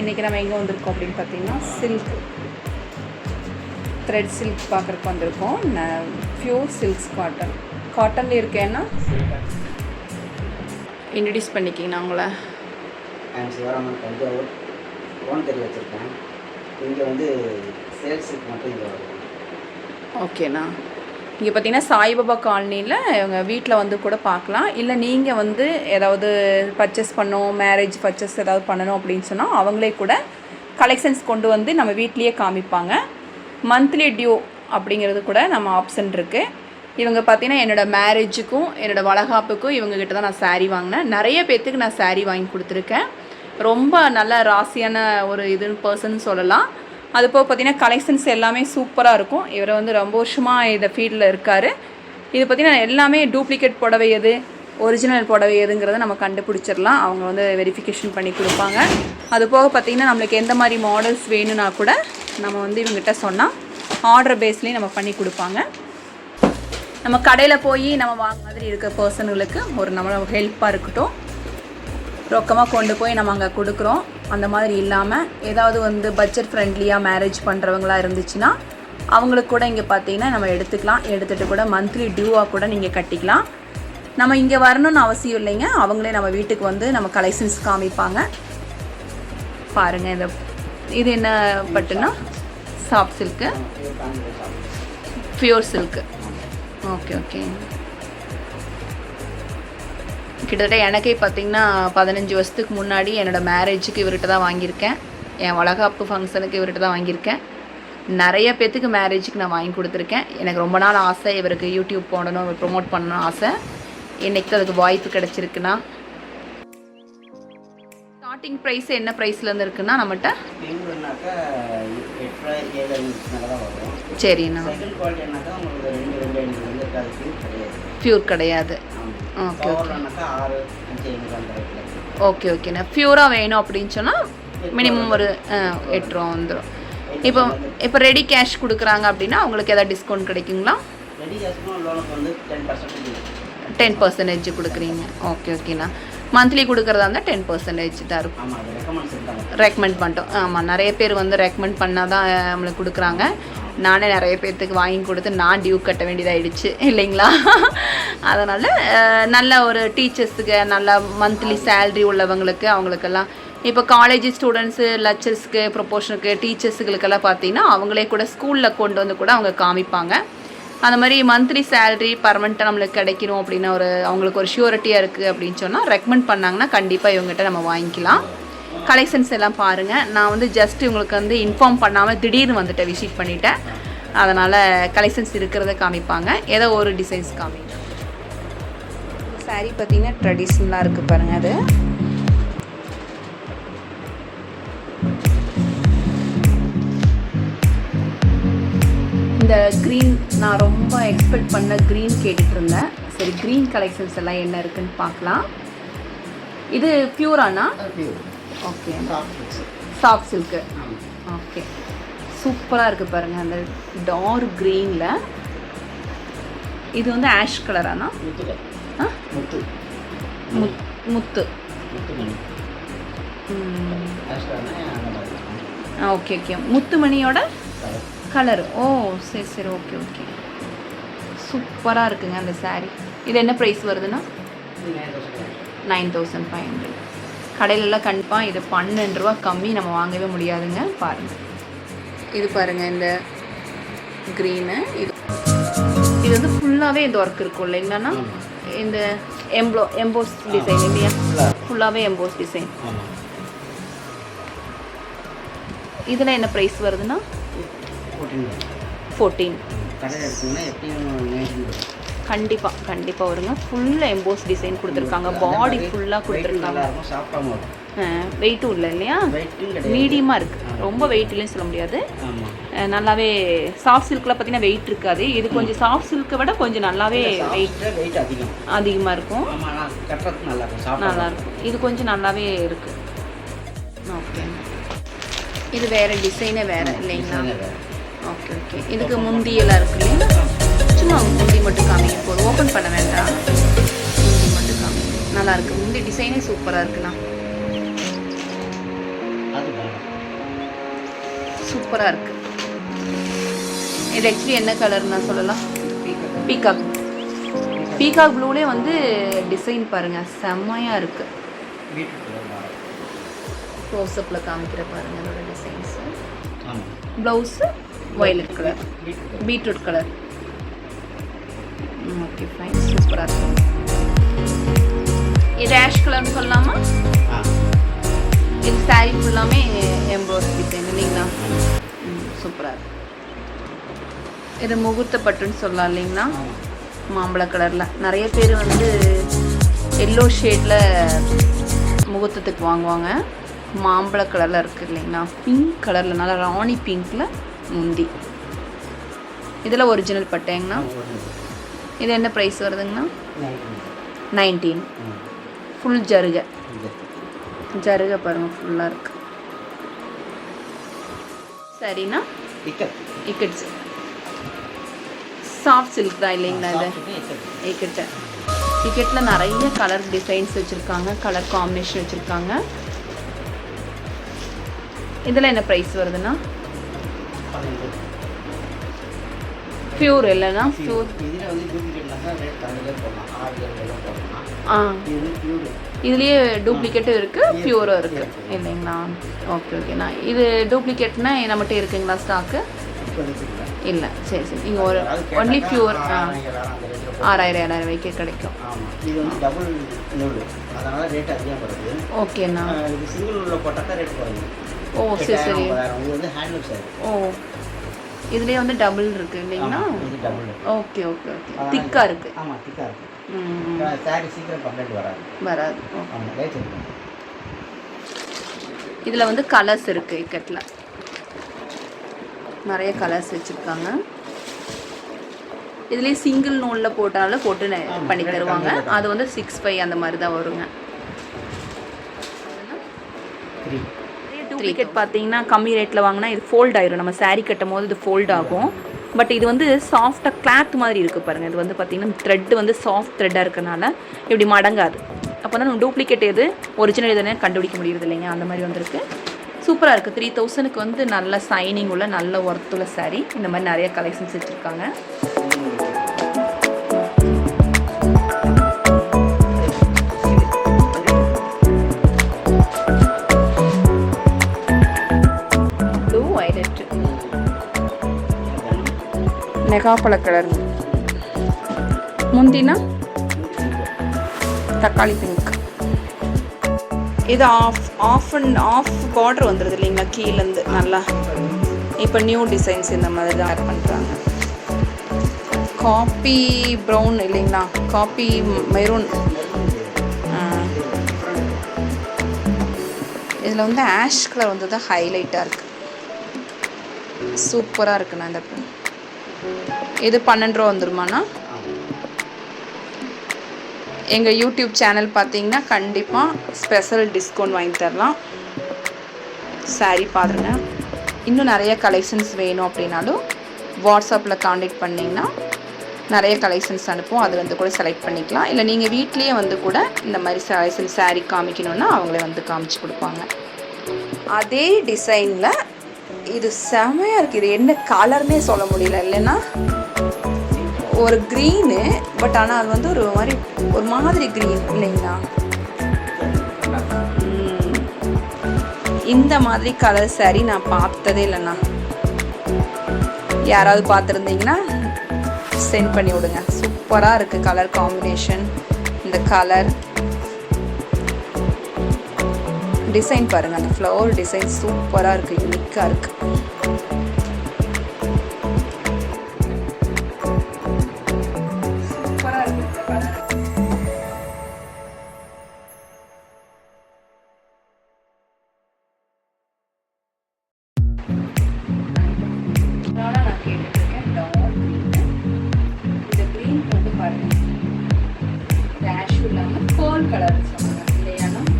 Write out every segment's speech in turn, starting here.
இன்றைக்கி நம்ம எங்கே வந்திருக்கோம் அப்படின்னு பார்த்தீங்கன்னா சில்க் த்ரெட் சில்க் பார்க்குறக்கு வந்திருக்கோம். ப்யூர் சில்க்ஸ் காட்டன் காட்டனில் இருக்கேன்னா இன்ட்ரடியூஸ் பண்ணிக்கிங்கண்ணா உங்களை சிவராமன் தஞ்சாவூர் ஃபோன் தெரிய வச்சுருக்கேன். இங்கே வந்து சேல்ஸுக்கு மட்டும் இங்கே வருவோம். ஓகேண்ணா இங்கே பார்த்தீங்கன்னா சாய்பாபா காலனியில் இவங்க வீட்டில் வந்து கூட பார்க்கலாம் இல்லை நீங்கள் வந்து ஏதாவது பர்ச்சேஸ் பண்ணணும் மேரேஜ் பர்ச்சேஸ் ஏதாவது பண்ணணும் அப்படின்னு சொன்னால் அவங்களே கூட கலெக்ஷன்ஸ் கொண்டு வந்து நம்ம வீட்லேயே காமிப்பாங்க. மந்த்லி டியூ அப்படிங்கிறது கூட நம்ம ஆப்ஷன் இருக்குது இவங்க பார்த்தீங்கன்னா என்னோடய மேரேஜுக்கும் என்னோடய வளகாப்புக்கும் இவங்ககிட்ட தான் நான் saree வாங்கினேன். நிறைய பேர்த்துக்கு நான் saree வாங்கி கொடுத்துருக்கேன். ரொம்ப நல்ல ராசியான ஒரு இது பர்சன் சொல்லலாம். அது போக பார்த்தீங்கன்னா கலெக்ஷன்ஸ் எல்லாமே சூப்பராக இருக்கும். இவர் வந்து ரொம்ப வருஷமாக இந்த ஃபீல்டில் இருக்கார். இது பார்த்திங்கன்னா எல்லாமே டூப்ளிகேட் புடவை எது ஒரிஜினல் புடவை எதுங்கிறத நம்ம கண்டுபிடிச்சிடலாம். அவங்க வந்து வெரிஃபிகேஷன் பண்ணி கொடுப்பாங்க. அது போக பார்த்தீங்கன்னா நம்மளுக்கு எந்த மாதிரி மாடல்ஸ் வேணும்னா கூட நம்ம வந்து இவங்ககிட்ட சொன்னால் ஆர்டர் பேஸ்லேயும் நம்ம பண்ணி கொடுப்பாங்க. நம்ம கடையில் போய் நம்ம வாங்க மாதிரி இருக்க பர்சனுங்களுக்கு ஒரு நம்ம ஹெல்ப்பாக இருக்கட்டும். ரொக்கமாக கொண்டு போய் நம்ம அங்கே கொடுக்குறோம். அந்த மாதிரி இல்லாமல் ஏதாவது வந்து பட்ஜெட் ஃப்ரெண்ட்லியாக மேரேஜ் பண்ணுறவங்களா இருந்துச்சுன்னா அவங்களுக்கு கூட இங்கே பார்த்தீங்கன்னா நம்ம எடுத்துக்கலாம். எடுத்துகிட்டு கூட மந்த்லி டியூவாக கூட நீங்கள் கட்டிக்கலாம். நம்ம இங்கே வரணும்னு அவசியம் இல்லைங்க. அவங்களே நம்ம வீட்டுக்கு வந்து நம்ம கலெக்ஷன்ஸ் காமிப்பாங்க. பாருங்கள் இதை இது என்ன பட்டுன்னா? Soft silk pure silk okay okay கிட்டத்தட்ட எனக்கே பார்த்தீங்கன்னா பதினஞ்சு வருஷத்துக்கு முன்னாடி என்னோடய மேரேஜுக்கு இவர்கிட்ட தான் வாங்கியிருக்கேன். என் வளகாப்பு ஃபங்க்ஷனுக்கு இவர்கிட்ட தான் வாங்கியிருக்கேன். நிறைய பேர்த்துக்கு மேரேஜுக்கு நான் வாங்கி கொடுத்துருக்கேன். எனக்கு ரொம்ப நாள் ஆசை இவருக்கு யூடியூப் போடணும் ப்ரொமோட் பண்ணணும் ஆசை. இன்னைக்கு அதுக்கு வாய்ப்பு கிடச்சிருக்குண்ணா ஸ்டார்டிங் ப்ரைஸ் என்ன ப்ரைஸ்லேருந்து இருக்குன்னா நம்மகிட்ட? சரிண்ணா. பியூர் கிடையாது. ஓகே ஆறு அஞ்சு ஐநூறு அந்த ரேட்டில் ஓகே ஓகேண்ணா ப்யூராக வேணும் அப்படின்னு சொன்னால் மினிமம் ஒரு எட்டு ரூபா வந்துடும் இப்போ இப்போ ரெடி கேஷ் கொடுக்குறாங்க அப்படின்னா அவங்களுக்கு ஏதாவது டிஸ்கவுண்ட் கிடைக்குங்களா? ரெடி கேஷ்க்கும் லோனுக்கு வந்து டென் பர்சன்டேஜ் டென் பர்சன்டேஜ் கொடுக்குறீங்க. ஓகே ஓகேண்ணா மந்த்லி கொடுக்குறதா இருந்தால் டென் பர்சன்டேஜ் தான் இருக்கும். ரெக்கமெண்ட் பண்ணிட்டோம். ஆமாம் நிறைய பேர் வந்து ரெக்கமெண்ட் பண்ணால் தான் நம்மளுக்கு கொடுக்குறாங்க. நானே நிறைய பேர்த்துக்கு வாங்கி கொடுத்து நான் டியூ கட்ட வேண்டியதாகிடுச்சு இல்லைங்களா? அதனால் நல்ல ஒரு டீச்சர்ஸுக்கு நல்ல மந்த்லி சேல்ரி உள்ளவங்களுக்கு அவங்களுக்கெல்லாம் இப்போ காலேஜ் ஸ்டூடெண்ட்ஸு லெக்சர்ஸ்க்கு ப்ரொபோஷனுக்கு டீச்சர்ஸுகளுக்கெல்லாம் பார்த்தீங்கன்னா அவங்களே கூட ஸ்கூலில் கொண்டு வந்து கூட அவங்க காமிப்பாங்க. அந்த மாதிரி மந்த்லி சேலரி பர்மனெண்ட்டாக நம்மளுக்கு கிடைக்கணும் அப்படின்னு ஒரு அவங்களுக்கு ஒரு ஷூரிட்டியாக இருக்குது அப்படின்னு சொன்னால் ரெக்கமெண்ட் பண்ணாங்கன்னா கண்டிப்பாக இவங்ககிட்ட நம்ம வாங்கிக்கலாம். கலெக்ஷன்ஸ் எல்லாம் பாருங்கள் நான் வந்து ஜஸ்ட் உங்களுக்கு வந்து இன்ஃபார்ம் பண்ணாமல் திடீர்னு வந்துட்டேன் விசிட் பண்ணிட்டேன். அதனால் கலெக்ஷன்ஸ் இருக்கிறத காமிப்பாங்க. ஏதோ ஒரு டிசைன்ஸ் காமிங்க சாரீ பார்த்தீங்கன்னா ட்ரெடிஷ்னலாக இருக்குது பாருங்கள் அது. இந்த க்ரீன் நான் ரொம்ப எக்ஸ்பெக்ட் பண்ண க்ரீன் கேட்டுட்டு இருந்தேன். சரி க்ரீன் கலெக்ஷன்ஸ் எல்லாம் என்ன இருக்குன்னு பார்க்கலாம். இது பியூரானா ஓகே சாஃப்ட் சில்க்கு ஓகே சூப்பராக இருக்குது பாருங்கள் அந்த டார்க் க்ரீனில் இது வந்து ஆஷ் கலரானா முத்து ஆ? முத்து. ஓகே ஓகே முத்துமணியோட. கலர். ஓ சரி சரி ஓகே ஓகே சூப்பராக இருக்குங்க அந்த saree. இது என்ன ப்ரைஸ் வருதுன்னா. நைன் தௌசண்ட் ஃபைவ் ஹண்ட்ரட் கடையிலலாம் கண்டிப்பாக இது பன்னெண்டு ரூபா கம்மி நம்ம வாங்கவே முடியாதுங்க. பாருங்கள் இது பாருங்கள் இந்த க்ரீனு இது இது வந்து ஃபுல்லாகவே இந்த ஒர்க் இருக்கும் இல்லைங்களாண்ணா. இந்த எம்ப்ளோ எம்போஸ் டிசைன் இல்லையா. ஃபுல்லாகவே எம்போஸ் டிசைன் இதில் என்ன ப்ரைஸ் வருதுன்னா? ஃபோர்டீன் ஃபோர்டீன் கண்டிப்பாக கண்டிப்பாக வருங்க. ஃபுல்லாக எம்போஸ் டிசைன் கொடுத்துருக்காங்க. பாடி ஃபுல்லாக கொடுத்துருக்காங்க. வெயிட்டும் இல்லை இல்லையா? மீடியமாக இருக்குது ரொம்ப வெயிட்லேயும் சொல்ல முடியாது. நல்லாவே சாஃப்ட் சில்கில் பார்த்தீங்கன்னா வெயிட் இருக்காது. இது கொஞ்சம் சாஃப்ட் சில்க்கை விட கொஞ்சம் நல்லாவே வெயிட் வெயிட் அதிகம். அதிகமாக இருக்கும். நல்லா இருக்கும். சாஃப்டாக நல்லா இருக்கும். இது கொஞ்சம் நல்லாவே இருக்குது ஓகே இது வேறு டிசைனே வேறு இல்லைங்களா? ஓகே ஓகே இதுக்கு முந்தியெல்லாம் இருக்கு இல்லைங்களா? சும்மா முந்தி மட்டும் காமிங்க. போதும் ஓப்பன் பண்ண வேண்டாம். முந்தி மட்டும் காமிங்க. நல்லா இருக்கு. முந்தி டிசைனே சூப்பராக வேணும். சூப்பராக இருக்குது இது ஆக்சுவலி என்ன கலர்னா சொல்லலாம்? பீகாக் பீகாக் ப்ளூலே வந்து டிசைன் பாருங்கள் செம்மையாக இருக்குது க்ளோஸ்அப்பில் காமிக்கிற பாருங்க அதோட designs blouse violet colour beetroot colour okay fine சூப்பராக இருக்கும். இது ஆஷ் கலர்னு சொல்லலாமா? இது சாரீ ஃபுல்லாமே எம்ப்ராய்ஸ் டிசைன் இல்லைங்களா? சூப்பராக இருக்கு இது முகூர்த்த பட்டுன்னு சொல்லலாம் இல்லைங்களா? மாம்பழ கலரில் நிறைய பேர் வந்து எல்லோ ஷேடில் முகூர்த்தத்துக்கு வாங்குவாங்க. மாம்பழ கலரில் இருக்குது இல்லைங்களா? பிங்க் கலரில் நல்லா ராணி பிங்க்கில் முந்தி. இதில் ஒரிஜினல் பட்டேங்கண்ணா இது என்ன ப்ரைஸ் வருதுங்கண்ணா? நைன்டீன். ஃபுல் ஜருகை. ஜருகை. பாருங்கள் ஃபுல்லாக இருக்கு. சரிண்ணா? இக்கட்ஸ் சாஃப்ட் சில்க் தான் இல்லைங்களா இது? இக்கட்டு டிக்கெட்டில் நிறைய கலர் டிசைன்ஸ் வச்சுருக்காங்க கலர் காம்பினேஷன் வச்சுருக்காங்க. இதில் என்ன ப்ரைஸ் வருதுண்ணா? ப்யூர் இல்லைண்ணா ப்யூர் இதில் வந்து டூப்ளிகேட்னாக்கா ரேட் கம்மியாக போடலாம் ஆறு ஏழு போடலாம் ஆ. இது வந்து பியூர் இதுலேயே டூப்ளிகேட்டும் இருக்குது இருக்கு, ப்யூரும் இருக்குது இருக்கு. இல்லைங்களா? ஓகே ஓகேண்ணா இது டூப்ளிகேட்னா நம்மகிட்ட இருக்குங்களா ஸ்டாக்கு இல்லை. சரி சரி. நீங்கள் ஒரு ஒன்லி ப்யூர் ஆறாயிரம் ஏழாயிரம் ரூபாய்க்கு கிடைக்கும். இது வந்து டபுள் நூல் அதனால ரேட் அதிகம் வருது ஓகேண்ணா ஆஹ் இது சிங்கிள் நூலில் போட்டாக்கா ரேட் குறையும். ஓ சரி சரி. ஒன்பதாயிரம். இது வந்து ஹேண்ட்லூம் சாரி ஓ. இதுலேயே வந்து டபுள் இருக்கு இல்லைங்களா? இது டபுள் ஓகே ஓகே ஓகே திக்காக இருக்கு. ஆமாம் திக்காக இருக்கு. சாரி சீக்கிரம் கம்ப்ளைண்ட் வராது. வராது இருக்கு. இதில் வந்து கலர்ஸ் இருக்கு இக்கட்டில் நிறைய கலர்ஸ் வச்சுருக்காங்க. இதுலேயே சிங்கிள் நூலில் போட்டாலும் போட்டு ஆமா, பண்ணி தருவாங்க. அது வந்து சிக்ஸ் ஃபைவ் அந்த மாதிரி தான் வருங்க. த்ரீ டூப்ளிகேட் பார்த்தீங்கன்னா கம்மி ரேட்டில் வாங்கினா இது ஃபோல்ட் ஆயிரும். நம்ம சாரீ கட்டும் போது இது ஃபோல்ட் ஆகும். பட் இது வந்து சாஃப்டாக கிளாத் மாதிரி இருக்குது பாருங்கள் இது வந்து பார்த்தீங்கன்னா த்ரெட் வந்து சாஃப்ட் த்ரெட்டாக இருக்கனால இப்படி மடங்காது. அப்போ தான் நம்ம டூப்ளிகேட் எது? ஒரிஜினல் எதுனே கண்டுபிடிக்க முடியுது இல்லைங்க. அந்த மாதிரி வந்திருக்கு. சூப்பராக இருக்குது த்ரீ தௌசண்ட்க்கு வந்து நல்ல சைனிங் உள்ள நல்ல ஒர்த்துள்ள சாரீ இந்த மாதிரி நிறைய கலெக்ஷன்ஸ் வச்சுருக்காங்க. நெகாப்பழ கலர் முந்தினா தக்காளி பிங்க் இது half half and half border வந்துடுது இல்லைங்களா கீழேருந்து நல்லா. இப்போ நியூ டிசைன்ஸ் இந்த மாதிரி தான் ஆட் பண்ணுறாங்க காப்பி ப்ரௌன் இல்லைங்களா? காப்பி மெரூன் இதில் வந்து ஆஷ் கலர் வந்து தான் ஹைலைட்டாக இருக்குது சூப்பராக இருக்குண்ணா இந்த இது பன்னெண்டு ரூபா வந்துருமாண்ணா? எங்கள் யூடியூப் சேனல் பார்த்தீங்கன்னா கண்டிப்பாக ஸ்பெஷல் டிஸ்கவுண்ட் வாங்கி தரலாம். சாரி பாருங்க இன்னும் நிறைய கலெக்ஷன்ஸ் வேணும் அப்படின்னாலும் வாட்ஸ்அப்பில் காண்டாக்ட் பண்ணிங்கன்னா நிறைய கலெக்ஷன்ஸ் அனுப்பும் அது வந்து கூட செலக்ட் பண்ணிக்கலாம். இல்லை நீங்கள் வீட்லேயே வந்து கூட இந்த மாதிரி கலெக்ஷன் saree காமிக்கணுன்னா அவங்களே வந்து காமிச்சு கொடுப்பாங்க. அதே டிசைனில் இது செமையாக இருக்குது இது என்ன கலர்னே சொல்ல முடியல. இல்லைன்னா ஒரு க்ரீனு பட் ஆனால் அது வந்து ஒரு மாதிரி ஒரு மாதிரி க்ரீன் இல்லைங்களா? இந்த மாதிரி கலர் சரி நான் பார்த்ததே இல்லைண்ணா. யாராவது பார்த்துருந்தீங்கன்னா சென்ட் பண்ணி விடுங்க. சூப்பராக இருக்குது கலர் காம்பினேஷன் இந்த கலர் டிசைன் பாருங்கள் அந்த ஃப்ளவர் டிசைன் சூப்பராக இருக்குது யூனிக்காக இருக்குது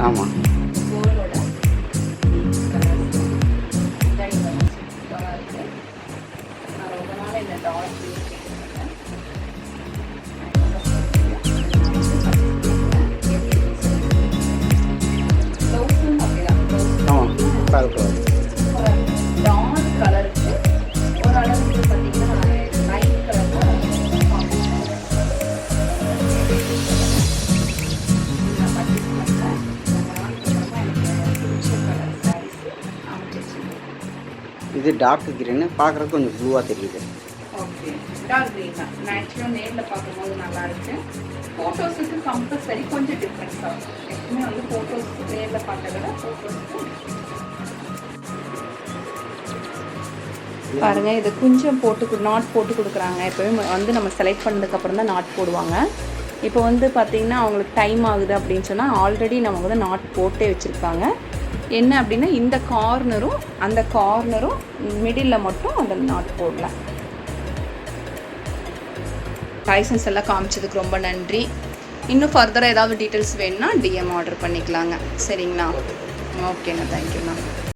ஆமாம் இது டார்க் கிரீனு பார்க்குறதுக்கு கொஞ்சம் ப்ளூவாக தெரியுது. ஓகே டார்க் க்ரீன் தான். நேச்சுரல் நேரில் பார்க்கும்போது நல்லா இருக்கு. ஃபோட்டோஸுக்கு கம்பல்சரி கொஞ்சம் டிஃப்ரென்ஸ் ஆகும் எப்பவுமே வந்து ஃபோட்டோஸ் நேரில் விட ஃபோட்டோஸ்க்கு பாருங்க இது கொஞ்சம் போட்டு நாட் போட்டு கொடுக்குறாங்க. எப்போவுமே வந்து நம்ம செலக்ட் பண்ணதுக்கப்புறம் தான் நாட் போடுவாங்க. இப்போ வந்து பார்த்திங்கன்னா அவங்களுக்கு டைம் ஆகுது அப்படின்னு சொன்னால் ஆல்ரெடி நம்ம வந்து நாட் போட்டே வச்சுருக்காங்க என்ன அப்படின்னா இந்த கார்னரும் அந்த கார்னரும் மிடில் மட்டும் அந்த நாட் போடல லைசன்ஸ் எல்லாம் காமிச்சதுக்கு ரொம்ப நன்றி. இன்னும் ஃபர்தராக ஏதாவது டீட்டெயில்ஸ் வேணும்னா டிஎம் ஆர்டர் பண்ணிக்கலாங்க. சரிங்களா? ஓகேண்ணா தேங்க்யூண்ணா